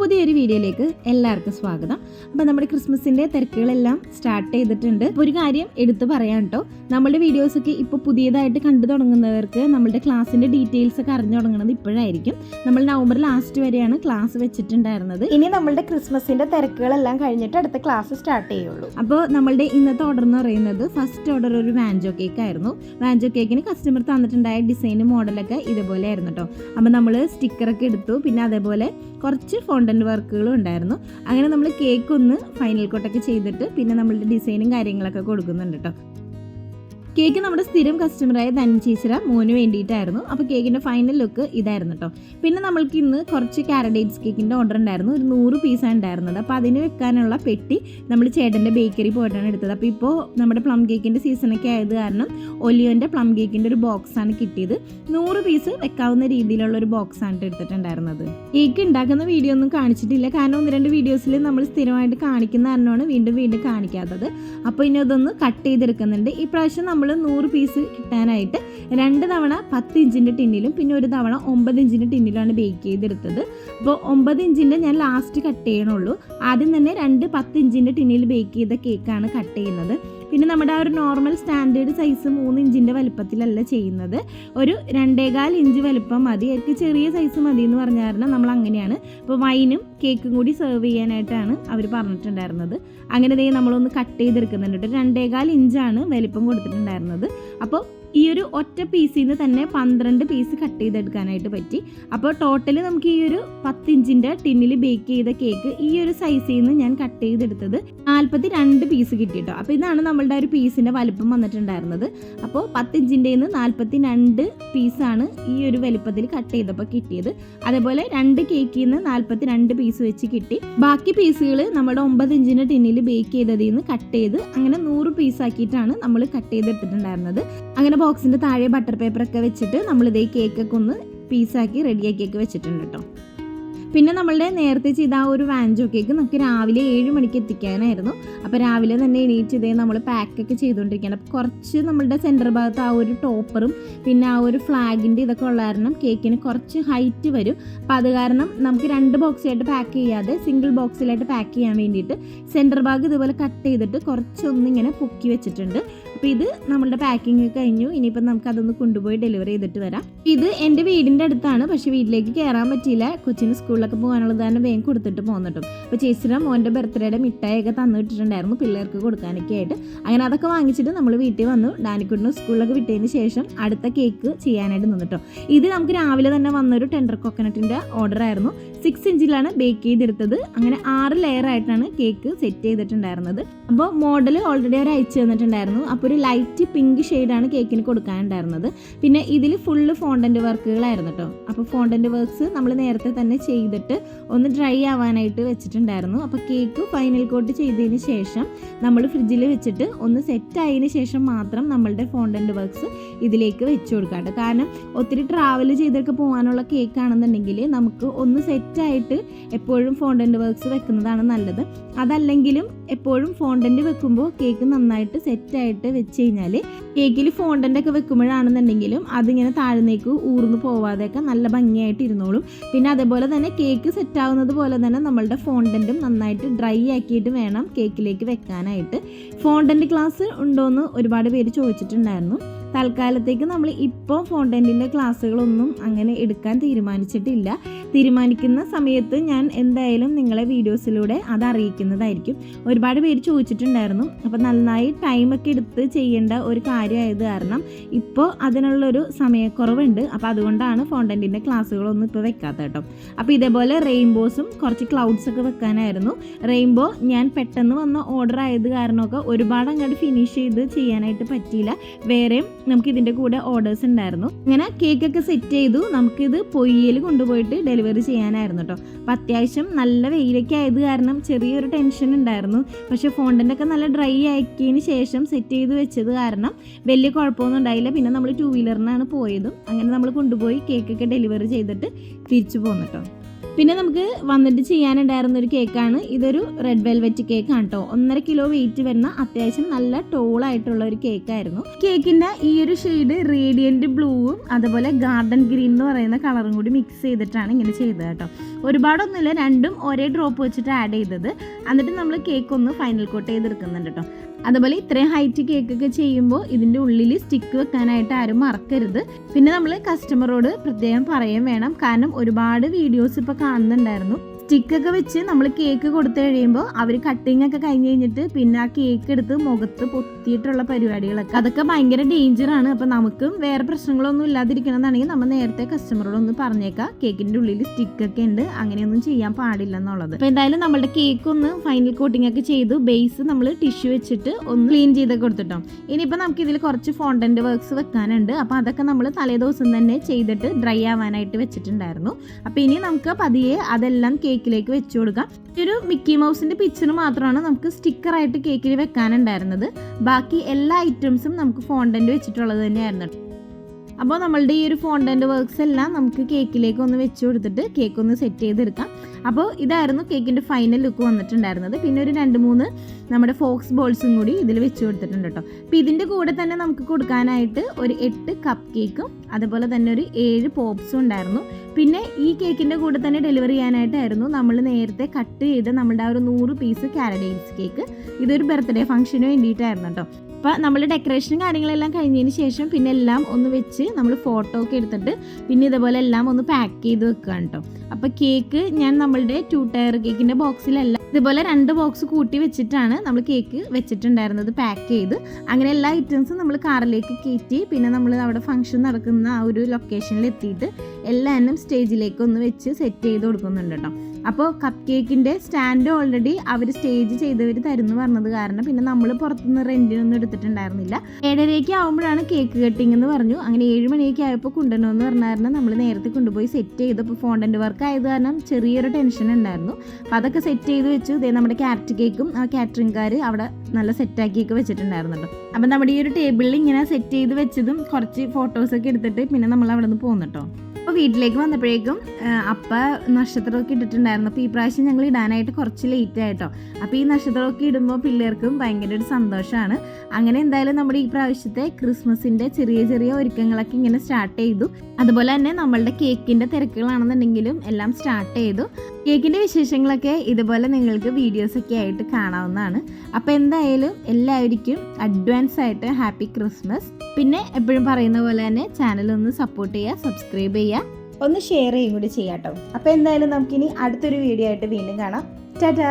പുതിയൊരു വീഡിയോയിലേക്ക് എല്ലാവർക്കും സ്വാഗതം. അപ്പോൾ നമ്മുടെ ക്രിസ്മസിന്റെ തിരക്കുകളെല്ലാം സ്റ്റാർട്ട് ചെയ്തിട്ടുണ്ട്. ഒരു കാര്യം എടുത്തു പറയാം കേട്ടോ നമ്മുടെ വീഡിയോസൊക്കെ ഇപ്പോൾ പുതിയതായിട്ട് കണ്ടു തുടങ്ങുന്നവർക്ക് നമ്മളുടെ ക്ലാസ്സിന്റെ ഡീറ്റെയിൽസ് ഒക്കെ അറിഞ്ഞു തുടങ്ങുന്നത് ഇപ്പോഴായിരിക്കും. നമ്മൾ നവംബർ ലാസ്റ്റ് വരെയാണ് ക്ലാസ് വെച്ചിട്ടുണ്ടായിരുന്നത്. ഇനി നമ്മളുടെ ക്രിസ്മസിന്റെ തിരക്കുകളെല്ലാം കഴിഞ്ഞിട്ട് അടുത്ത ക്ലാസ് സ്റ്റാർട്ട് ചെയ്യുള്ളൂ. അപ്പോൾ നമ്മളുടെ ഇന്നത്തെ ഓർഡർ എന്ന് പറയുന്നത് ഫസ്റ്റ് ഓർഡർ ഒരു വാൻജോ കേക്ക് ആയിരുന്നു. വാൻജോ കേക്കിന് കസ്റ്റമർ തന്നിട്ടുണ്ടായ ഡിസൈനും മോഡലൊക്കെ ഇതുപോലെ ആയിരുന്നു കേട്ടോ അപ്പോൾ നമ്മൾ സ്റ്റിക്കറൊക്കെ എടുത്തു. പിന്നെ അതേപോലെ കുറച്ച് ഫോണ്ടന്റ് വർക്കുകളും ഉണ്ടായിരുന്നു. അങ്ങനെ നമ്മൾ കേക്ക് ഒന്ന് ഫൈനൽ കോട്ടൊക്കെ ചെയ്തിട്ട് പിന്നെ നമ്മളുടെ ഡിസൈനും കാര്യങ്ങളൊക്കെ കൊടുക്കുന്നുണ്ട് കേട്ടോ കേക്ക് നമ്മുടെ സ്ഥിരം കസ്റ്റമറായ ധനചീച്ചറ മോന് വേണ്ടിയിട്ടായിരുന്നു. അപ്പോൾ കേക്കിന്റെ ഫൈനൽ ലുക്ക് ഇതായിരുന്നു കേട്ടോ പിന്നെ നമ്മൾക്ക് ഇന്ന് കുറച്ച് കാരഡേറ്റ്സ് കേക്കിന്റെ ഓർഡർ ഉണ്ടായിരുന്നു. ഒരു നൂറ് പീസാണ് ഉണ്ടായിരുന്നത്. അപ്പോൾ അതിന് വെക്കാനുള്ള പെട്ടി നമ്മൾ ചേട്ടന്റെ ബേക്കറി പോയിട്ടാണ് എടുത്തത്. അപ്പോൾ ഇപ്പോൾ നമ്മുടെ പ്ലം കേക്കിന്റെ സീസണൊക്കെ ആയത് കാരണം ഒലിയോന്റെ പ്ലം കേക്കിന്റെ ഒരു ബോക്സാണ് കിട്ടിയത്. നൂറ് പീസ് വെക്കാവുന്ന രീതിയിലുള്ള ഒരു ബോക്സാണ് എടുത്തിട്ടുണ്ടായിരുന്നത്. കേക്ക് ഉണ്ടാക്കുന്ന വീഡിയോ ഒന്നും കാണിച്ചിട്ടില്ല. കാരണം ഒന്ന് രണ്ട് വീഡിയോസിൽ നമ്മൾ സ്ഥിരമായിട്ട് കാണിക്കുന്ന കാരണമാണ് വീണ്ടും വീണ്ടും കാണിക്കാത്തത്. അപ്പോൾ ഇനി അതൊന്ന് കട്ട് ചെയ്തെടുക്കുന്നുണ്ട്. ഈ പ്രാവശ്യം നമ്മൾ നൂറ് പീസ് കിട്ടാനായിട്ട് രണ്ട് തവണ പത്ത് ഇഞ്ചിന്റെ ടിന്നിലും പിന്നെ ഒരു തവണ ഒമ്പത് ഇഞ്ചിന്റെ ടിന്നിലാണ് ബേക്ക് ചെയ്തെടുത്തത്. അപ്പോൾ ഒമ്പത് ഇഞ്ചിന്റെ ഞാൻ ലാസ്റ്റ് കട്ട് ചെയ്യണുള്ളൂ. ആദ്യം തന്നെ രണ്ട് പത്ത് ഇഞ്ചിന്റെ ടിന്നിൽ ബേക്ക് ചെയ്ത കേക്കാണ് കട്ട് ചെയ്യുന്നത്. പിന്നെ നമ്മുടെ ആ ഒരു നോർമൽ സ്റ്റാൻഡേർഡ് സൈസ് മൂന്ന് ഇഞ്ചിന്റെ വലുപ്പത്തിലല്ല ചെയ്യുന്നത്. ഒരു രണ്ടേകാൽ ഇഞ്ച് വലുപ്പം മതി. എനിക്ക് ചെറിയ സൈസ് മതി എന്ന് പറഞ്ഞ കാരണം നമ്മൾ അങ്ങനെയാണ്. ഇപ്പോൾ വൈനും കേക്കും കൂടി സെർവ് ചെയ്യാനായിട്ടാണ് അവർ പറഞ്ഞിട്ടുണ്ടായിരുന്നത്. അങ്ങനെ നമ്മളൊന്ന് കട്ട് ചെയ്തെടുക്കുന്നുണ്ട് കേട്ടോ. രണ്ടേകാൽ ഇഞ്ചാണ് വലിപ്പം കൊടുത്തിട്ടുണ്ടായിരുന്നത്. അപ്പോൾ ഈ ഒരു ഒറ്റ പീസിൽ നിന്ന് തന്നെ പന്ത്രണ്ട് പീസ് കട്ട് ചെയ്തെടുക്കാനായിട്ട് പറ്റി. അപ്പോൾ ടോട്ടൽ നമുക്ക് ഈ ഒരു പത്തിഞ്ചിന്റെ ടിന്നിൽ ബേക്ക് ചെയ്ത കേക്ക് ഈ ഒരു സൈസിൽ നിന്ന് ഞാൻ കട്ട് ചെയ്തെടുത്തത് നാൽപ്പത്തി രണ്ട് പീസ് കിട്ടിയിട്ടോ. അപ്പോൾ ഇതാണ് നമ്മളുടെ ഒരു പീസിന്റെ വലുപ്പം വന്നിട്ടുണ്ടായിരുന്നത്. അപ്പോൾ പത്തിഞ്ചിന്റെ നിന്ന് നാൽപ്പത്തി രണ്ട് പീസാണ് ഈ ഒരു വലുപ്പത്തിൽ കട്ട് ചെയ്തപ്പോൾ കിട്ടിയത്. അതേപോലെ രണ്ട് കേക്കിൽ നിന്ന് നാൽപ്പത്തി രണ്ട് പീസ് വെച്ച് കിട്ടി. ബാക്കി പീസുകൾ നമ്മുടെ ഒമ്പത് ഇഞ്ചിന്റെ ടിന്നിൽ ബേക്ക് ചെയ്തതിൽ നിന്ന് കട്ട് ചെയ്ത് അങ്ങനെ നൂറ് പീസാക്കിയിട്ടാണ് നമ്മൾ കട്ട് ചെയ്തെടുത്തിട്ടുണ്ടായിരുന്നത്. അങ്ങനെ ബോക്സിന്റെ താഴെ ബട്ടർ പേപ്പർ ഒക്കെ വെച്ചിട്ട് നമ്മൾ ഇതേ കേക്കൊക്കെ ഒന്ന് പീസാക്കി റെഡിയാക്കിയൊക്കെ വെച്ചിട്ടുണ്ട് കേട്ടോ പിന്നെ നമ്മളുടെ നേരത്തെ ചെയ്ത ആ ഒരു വാഞ്ചോ കേക്ക് നമുക്ക് രാവിലെ ഏഴ് മണിക്ക് എത്തിക്കാനായിരുന്നു. അപ്പോൾ രാവിലെ തന്നെ എണീറ്റ് ഇതേ നമ്മൾ പാക്കൊക്കെ ചെയ്തുകൊണ്ടിരിക്കുകയാണ്. അപ്പോൾ കുറച്ച് നമ്മളുടെ സെന്റർ ഭാഗത്ത് ആ ഒരു ടോപ്പറും പിന്നെ ആ ഒരു ഫ്ലാഗിന്റെ ഇതൊക്കെ ഉള്ള കാരണം കേക്കിന് കുറച്ച് ഹൈറ്റ് വരും. അപ്പോൾ അത് കാരണം നമുക്ക് രണ്ട് ബോക്സിലായിട്ട് പാക്ക് ചെയ്യാതെ സിംഗിൾ ബോക്സിലായിട്ട് പാക്ക് ചെയ്യാൻ വേണ്ടിയിട്ട് സെന്റർ ഭാഗം ഇതുപോലെ കട്ട് ചെയ്തിട്ട് കുറച്ചൊന്നിങ്ങനെ പൊക്കി വെച്ചിട്ടുണ്ട്. അപ്പോൾ ഇത് നമ്മളുടെ പാക്കിംഗ് കഴിഞ്ഞു. ഇനിയിപ്പോൾ നമുക്ക് അതൊന്ന് കൊണ്ടുപോയി ഡെലിവറി ചെയ്തിട്ട് വരാം. ഇത് എന്റെ വീടിന്റെ അടുത്താണ്. പക്ഷേ വീട്ടിലേക്ക് കയറാൻ പറ്റിയില്ല. കൊച്ചിന് സ്കൂളിലൊക്കെ പോകാനുള്ളത് തന്നെ വേഗം കൊടുത്തിട്ട് പോകുന്നുട്ടും അപ്പോൾ ചേച്ചിയുടെ മോന്റെ ബർത്ത്ഡേയുടെ മിഠായിയൊക്കെ തന്നു വിട്ടിട്ടുണ്ടായിരുന്നു പിള്ളേർക്ക് കൊടുക്കാനൊക്കെ ആയിട്ട്. അങ്ങനെ അതൊക്കെ വാങ്ങിച്ചിട്ട് നമ്മൾ വീട്ടിൽ വന്നു. ഡാനിക്കുട്ടിന് സ്കൂളിലൊക്കെ വിട്ടതിന് ശേഷം അടുത്ത കേക്ക് ചെയ്യാനായിട്ട് നിന്നിട്ടോ ഇത് നമുക്ക് രാവിലെ തന്നെ വന്നൊരു ടെൻഡർ കോക്കനട്ടിന്റെ ഓർഡർ ആയിരുന്നു. സിക്സ് ഇഞ്ചിലാണ് ബേക്ക് ചെയ്തെടുത്തത്. അങ്ങനെ ആറ് ലെയർ ആയിട്ടാണ് കേക്ക് സെറ്റ് ചെയ്തിട്ടുണ്ടായിരുന്നത്. അപ്പോൾ മോഡൽ ഓൾറെഡി അവർ അയച്ചു തന്നിട്ടുണ്ടായിരുന്നു. അപ്പോൾ ഒരു ലൈറ്റ് പിങ്ക് ഷെയ്ഡാണ് കേക്കിന് കൊടുക്കാനുണ്ടായിരുന്നത്. പിന്നെ ഇതിൽ ഫുള്ള് ഫോണ്ടന്റ് വർക്കുകളായിരുന്നു കേട്ടോ അപ്പോൾ ഫോണ്ടന്റ് വർക്ക്സ് നമ്മൾ നേരത്തെ തന്നെ ചെയ്തിട്ട് ഒന്ന് ഡ്രൈ ആവാനായിട്ട് വെച്ചിട്ടുണ്ടായിരുന്നു. അപ്പോൾ കേക്ക് ഫൈനൽ കോട്ട് ചെയ്തതിന് ശേഷം നമ്മൾ ഫ്രിഡ്ജിൽ വെച്ചിട്ട് ഒന്ന് സെറ്റ് ആയതിനു ശേഷം മാത്രം നമ്മളുടെ ഫോണ്ടന്റ് വർക്ക്സ് ഇതിലേക്ക് വെച്ച് കൊടുക്കാം കാരണം ഒത്തിരി ട്രാവൽ ചെയ്തൊക്കെ പോകാനുള്ള കേക്ക് ആണെന്നുണ്ടെങ്കിൽ നമുക്ക് ഒന്ന് സെറ്റായിട്ട് എപ്പോഴും ഫോണ്ടന്റ് വർക്ക്സ് വെക്കുന്നതാണ് നല്ലത്. അതല്ലെങ്കിലും എപ്പോഴും ഫോണ്ടന്റ് വെക്കുമ്പോൾ കേക്ക് നന്നായിട്ട് സെറ്റായിട്ട് വെച്ച് കഴിഞ്ഞാൽ കേക്കിൽ ഫോണ്ടന്റ് ഒക്കെ വെക്കുമ്പോഴാണെന്നുണ്ടെങ്കിലും അതിങ്ങനെ താഴ്ന്നേക്ക് ഊർന്നു പോവാതെയൊക്കെ നല്ല ഭംഗിയായിട്ട് ഇരുന്നോളും. പിന്നെ അതേപോലെ തന്നെ കേക്ക് സെറ്റാവുന്നത് പോലെ തന്നെ നമ്മളുടെ ഫോണ്ടന്റും നന്നായിട്ട് ഡ്രൈ ആക്കിയിട്ട് വേണം കേക്കിലേക്ക് വെക്കാനായിട്ട്. ഫോണ്ടന്റ് ക്ലാസ് ഉണ്ടോയെന്ന് ഒരുപാട് പേര് ചോദിച്ചിട്ടുണ്ടായിരുന്നു. തൽക്കാലത്തേക്ക് നമ്മൾ ഇപ്പോൾ ഫോണ്ടന്റിന്റെ ക്ലാസ്സുകളൊന്നും അങ്ങനെ എടുക്കാൻ തീരുമാനിച്ചിട്ടില്ല. തീരുമാനിക്കുന്ന സമയത്ത് ഞാൻ എന്തായാലും നിങ്ങളെ വീഡിയോസിലൂടെ അത് അറിയിക്കുന്നതായിരിക്കും. ഒരുപാട് പേര് ചോദിച്ചിട്ടുണ്ടായിരുന്നു. അപ്പോൾ നന്നായി ടൈമൊക്കെ എടുത്ത് ചെയ്യേണ്ട ഒരു കാര്യമായത് കാരണം ഇപ്പോൾ അതിനുള്ളൊരു സമയക്കുറവുണ്ട്. അപ്പോൾ അതുകൊണ്ടാണ് ഫോണ്ടന്റിന്റെ ക്ലാസ്സുകളൊന്നും ഇപ്പോൾ വെക്കാത്ത കേട്ടോ. അപ്പോൾ ഇതേപോലെ റെയിൻബോസും കുറച്ച് ക്ലൗഡ്സ് ഒക്കെ വെക്കാനായിരുന്നു. റെയിൻബോ ഞാൻ പെട്ടെന്ന് വന്ന ഓർഡർ ആയത് കാരണമൊക്കെ ഒരുപാട് അങ്ങോട്ട് ഫിനിഷ് ചെയ്ത് ചെയ്യാനായിട്ട് പറ്റിയില്ല. വേറെയും നമുക്ക് ഇതിന്റെ കൂടെ ഓർഡേഴ്സ് ഉണ്ടായിരുന്നു. ഇങ്ങനെ കേക്കൊക്കെ സെറ്റ് ചെയ്തു. നമുക്കിത് പൊയ്യൽ കൊണ്ടുപോയിട്ട് ഡെലിവറി ചെയ്യാനായിരുന്നു കേട്ടോ. അപ്പോൾ അത്യാവശ്യം നല്ല വെയിലൊക്കെ ആയത് കാരണം ചെറിയൊരു ടെൻഷൻ ഉണ്ടായിരുന്നു. പക്ഷേ ഫോണ്ടിന്റെ ഒക്കെ നല്ല ഡ്രൈ ആക്കിയതിന് ശേഷം സെറ്റ് ചെയ്ത് വെച്ചത് കാരണം വലിയ കുഴപ്പമൊന്നും ഉണ്ടായില്ല. പിന്നെ നമ്മൾ ടൂ വീലറിനാണ് പോയതും. അങ്ങനെ നമ്മൾ കൊണ്ടുപോയി കേക്കൊക്കെ ഡെലിവറി ചെയ്തിട്ട് തിരിച്ചു പോന്നിട്ടോ പിന്നെ നമുക്ക് വന്നിട്ട് ചെയ്യാനുണ്ടായിരുന്ന ഒരു കേക്കാണ്. ഇതൊരു റെഡ് വെൽവെറ്റ് കേക്ക് ആണ് കേട്ടോ ഒന്നര കിലോ വെയിറ്റ് വരുന്ന അത്യാവശ്യം നല്ല ടോൾ ആയിട്ടുള്ള ഒരു കേക്കായിരുന്നു. കേക്കിന്റെ ഈ ഒരു ഷെയ്ഡ് റേഡിയന്റ് ബ്ലൂവും അതുപോലെ ഗാർഡൻ ഗ്രീൻ എന്ന് പറയുന്ന കളറും കൂടി മിക്സ് ചെയ്തിട്ടാണ് ഇങ്ങനെ ചെയ്തത് കേട്ടോ. ഒരുപാടൊന്നുമില്ല രണ്ടും ഒരേ ഡ്രോപ്പ് വെച്ചിട്ട് ആഡ് ചെയ്തത്. എന്നിട്ട് നമ്മൾ കേക്ക് ഒന്ന് ഫൈനൽ കോട്ട് ചെയ്തെടുക്കുന്നുണ്ട് കേട്ടോ അതുപോലെ ഇത്രയും ഹൈറ്റ് കേക്കൊക്കെ ചെയ്യുമ്പോൾ ഇതിന്റെ ഉള്ളിൽ സ്റ്റിക്ക് വെക്കാനായിട്ട് ആരും മറക്കരുത്. പിന്നെ നമ്മൾ കസ്റ്റമറോട് പ്രത്യേകം പറയാൻ വേണം. കാരണം ഒരുപാട് വീഡിയോസ് ഇപ്പോൾ കാണുന്നുണ്ടായിരുന്നു. സ്റ്റിക്കൊക്കെ വെച്ച് നമ്മൾ കേക്ക് കൊടുത്തു കഴിയുമ്പോൾ അവർ കട്ടിംഗ് ഒക്കെ കഴിഞ്ഞ് കഴിഞ്ഞിട്ട് പിന്നെ ആ കേക്ക് എടുത്ത് മുഖത്ത് പൊത്തിയിട്ടുള്ള പരിപാടികളൊക്കെ. അതൊക്കെ ഭയങ്കര ഡേഞ്ചറാണ് അപ്പോൾ നമുക്കും വേറെ പ്രശ്നങ്ങളൊന്നും ഇല്ലാതിരിക്കണമെന്നാണെങ്കിൽ നമ്മൾ നേരത്തെ കസ്റ്റമറോടൊന്ന് പറഞ്ഞേക്കാം. കേക്കിന്റെ ഉള്ളിൽ സ്റ്റിക്കൊക്കെ ഉണ്ട്. അങ്ങനെയൊന്നും ചെയ്യാൻ പാടില്ല എന്നുള്ളത്. അപ്പോൾ എന്തായാലും നമ്മുടെ കേക്ക് ഒന്ന് ഫൈനൽ കോട്ടിംഗ് ഒക്കെ ചെയ്തു. ബേസ് നമ്മൾ ടിഷ്യൂ വെച്ചിട്ട് ഒന്ന് ക്ലീൻ ചെയ്ത് കൊടുത്തിട്ടോ. ഇനിയിപ്പോൾ നമുക്ക് ഇതിൽ കുറച്ച് ഫോണ്ടന്റ് വർക്ക്സ് വെക്കാനുണ്ട്. അപ്പോൾ അതൊക്കെ നമ്മൾ തലേ ദിവസം തന്നെ ചെയ്തിട്ട് ഡ്രൈ ആവാനായിട്ട് വെച്ചിട്ടുണ്ടായിരുന്നു. അപ്പോൾ ഇനി നമുക്ക് പതിയെ അതെല്ലാം കേക്കിലേക്ക് വെച്ചു കൊടുക്കാം. ഒരു മിക്കി മൗസിന്റെ പിക്ചർ മാത്രമാണ് നമുക്ക് സ്റ്റിക്കറായിട്ട് കേക്കിൽ വെക്കാനുണ്ടായിരുന്നത്. ബാക്കി എല്ലാ ഐറ്റംസും നമുക്ക് ഫോണ്ടന്റ് വെച്ചിട്ടുള്ളത് തന്നെയായിരുന്നു. അപ്പോൾ നമ്മളുടെ ഈ ഒരു ഫോണ്ടന്റ് വർക്ക്സ് എല്ലാം നമുക്ക് കേക്കിലേക്ക് ഒന്ന് വെച്ച് കൊടുത്തിട്ട് കേക്ക് ഒന്ന് സെറ്റ് ചെയ്തെടുക്കാം. അപ്പോൾ ഇതായിരുന്നു കേക്കിന്റെ ഫൈനൽ ലുക്ക് വന്നിട്ടുണ്ടായിരുന്നത്. പിന്നെ ഒരു രണ്ട് മൂന്ന് നമ്മുടെ ഫോക്സ് ബോൾസും കൂടി ഇതിൽ വെച്ച് കൊടുത്തിട്ടുണ്ട് കേട്ടോ. അപ്പോൾ ഇതിന്റെ കൂടെ തന്നെ നമുക്ക് കൊടുക്കാനായിട്ട് ഒരു എട്ട് കപ്പ് കേക്കും അതുപോലെ തന്നെ ഒരു ഏഴ് പോപ്സും ഉണ്ടായിരുന്നു. പിന്നെ ഈ കേക്കിന്റെ കൂടെ തന്നെ ഡെലിവറി ചെയ്യാനായിട്ടായിരുന്നു നമ്മൾ നേരത്തെ കട്ട് ചെയ്ത് നമ്മുടെ ആ ഒരു നൂറ് പീസ് കാരഡൈസ് കേക്ക് ഇതൊരു ബർത്ത്ഡേ ഫംഗ്ഷന് വേണ്ടിയിട്ടായിരുന്നു കേട്ടോ. അപ്പോൾ നമ്മൾ ഡെക്കറേഷനും കാര്യങ്ങളെല്ലാം കഴിഞ്ഞതിന് ശേഷം പിന്നെ എല്ലാം ഒന്ന് വെച്ച് നമ്മൾ ഫോട്ടോ ഒക്കെ എടുത്തിട്ട് പിന്നെ ഇതേപോലെ എല്ലാം ഒന്ന് പാക്ക് ചെയ്ത് വെക്കുകയാണ് കേട്ടോ അപ്പോൾ കേക്ക് ഞാൻ നമ്മളുടെ ടു ടയർ കേക്കിന്റെ ബോക്സിലല്ല ഇതുപോലെ രണ്ട് ബോക്സ് കൂട്ടി വെച്ചിട്ടാണ് നമ്മൾ കേക്ക് വെച്ചിട്ടുണ്ടായിരുന്നത് പാക്ക് ചെയ്ത്. അങ്ങനെ എല്ലാ ഐറ്റംസും നമ്മൾ കാറിലേക്ക് കയറ്റി പിന്നെ നമ്മൾ അവിടെ ഫംഗ്ഷൻ നടക്കുന്ന ആ ഒരു ലൊക്കേഷനിൽ എത്തിയിട്ട് എല്ലാവരും സ്റ്റേജിലേക്ക് ഒന്ന് വെച്ച് സെറ്റ് ചെയ്ത് കൊടുക്കുന്നുണ്ട് കേട്ടോ അപ്പോൾ കപ്പ് കേക്കിന്റെ സ്റ്റാൻഡ് ഓൾറെഡി അവർ സ്റ്റേജ് ചെയ്തവർ തരുന്നു പറഞ്ഞത് കാരണം പിന്നെ നമ്മൾ പുറത്തുനിന്ന് റെന്റിനൊന്നും എടുത്തിട്ടുണ്ടായിരുന്നില്ല. ഏഴരയ്ക്ക് ആകുമ്പോഴാണ് കേക്ക് കട്ടിംഗ് എന്ന് പറഞ്ഞു. അങ്ങനെ ഏഴ് മണിയൊക്കെ ആയപ്പോൾ കൊണ്ടുവരണമെന്ന് പറഞ്ഞായിരുന്നു നമ്മൾ നേരത്തെ കൊണ്ടുപോയി സെറ്റ് ചെയ്തു. അപ്പോൾ ഫോണ്ടന്റ് വർക്ക് ആയത് കാരണം ചെറിയൊരു ടെൻഷൻ ഉണ്ടായിരുന്നു. അപ്പോൾ അതൊക്കെ സെറ്റ് ചെയ്ത് വെച്ചു. ഇതേ നമ്മുടെ ക്യാരറ്റ് കേക്കും ആ കാറ്ററിംഗുകാർ അവിടെ നല്ല സെറ്റാക്കിയൊക്കെ വെച്ചിട്ടുണ്ടായിരുന്നുണ്ടോ അപ്പം നമ്മുടെ ഈ ഒരു ടേബിളിൽ ഇങ്ങനെ സെറ്റ് ചെയ്ത് വെച്ചതും കുറച്ച് ഫോട്ടോസൊക്കെ എടുത്തിട്ട് പിന്നെ നമ്മൾ അവിടെ നിന്ന് പോകുന്നുട്ടോ വീട്ടിലേക്ക് വന്നപ്പോഴേക്കും അപ്പ നക്ഷത്രമൊക്കെ ഇട്ടിട്ടുണ്ടായിരുന്നു. അപ്പോൾ ഈ പ്രാവശ്യം ഞങ്ങൾ ഇടാനായിട്ട് കുറച്ച് ലേറ്റ് ആയിട്ടോ അപ്പോൾ ഈ നക്ഷത്രമൊക്കെ ഇടുമ്പോൾ പിള്ളേർക്കും ഭയങ്കര ഒരു സന്തോഷമാണ് അങ്ങനെ എന്തായാലും നമ്മുടെ ഈ പ്രാവശ്യത്തെ ക്രിസ്മസിന്റെ ചെറിയ ചെറിയ ഒരുക്കങ്ങളൊക്കെ ഇങ്ങനെ സ്റ്റാർട്ട് ചെയ്തു. അതുപോലെ തന്നെ നമ്മളുടെ കേക്കിന്റെ തിരക്കുകളാണെന്നുണ്ടെങ്കിലും എല്ലാം സ്റ്റാർട്ട് ചെയ്തു. കേക്കിന്റെ വിശേഷങ്ങളൊക്കെ ഇതുപോലെ നിങ്ങൾക്ക് വീഡിയോസൊക്കെ ആയിട്ട് കാണാവുന്നതാണ്. അപ്പോൾ എന്തായാലും എല്ലാവർക്കും അഡ്വാൻസ് ആയിട്ട് ഹാപ്പി ക്രിസ്മസ് പിന്നെ എപ്പോഴും പറയുന്ന പോലെ തന്നെ ചാനൽ ഒന്ന് സപ്പോർട്ട് ചെയ്യുക സബ്സ്ക്രൈബ് ചെയ്യുക. ഒന്ന് ഷെയർ ചെയ്യും കൂടി ചെയ്യാം കേട്ടോ അപ്പോൾ എന്തായാലും നമുക്കിനി അടുത്തൊരു വീഡിയോ ആയിട്ട് വീണ്ടും കാണാം. ടാറ്റാ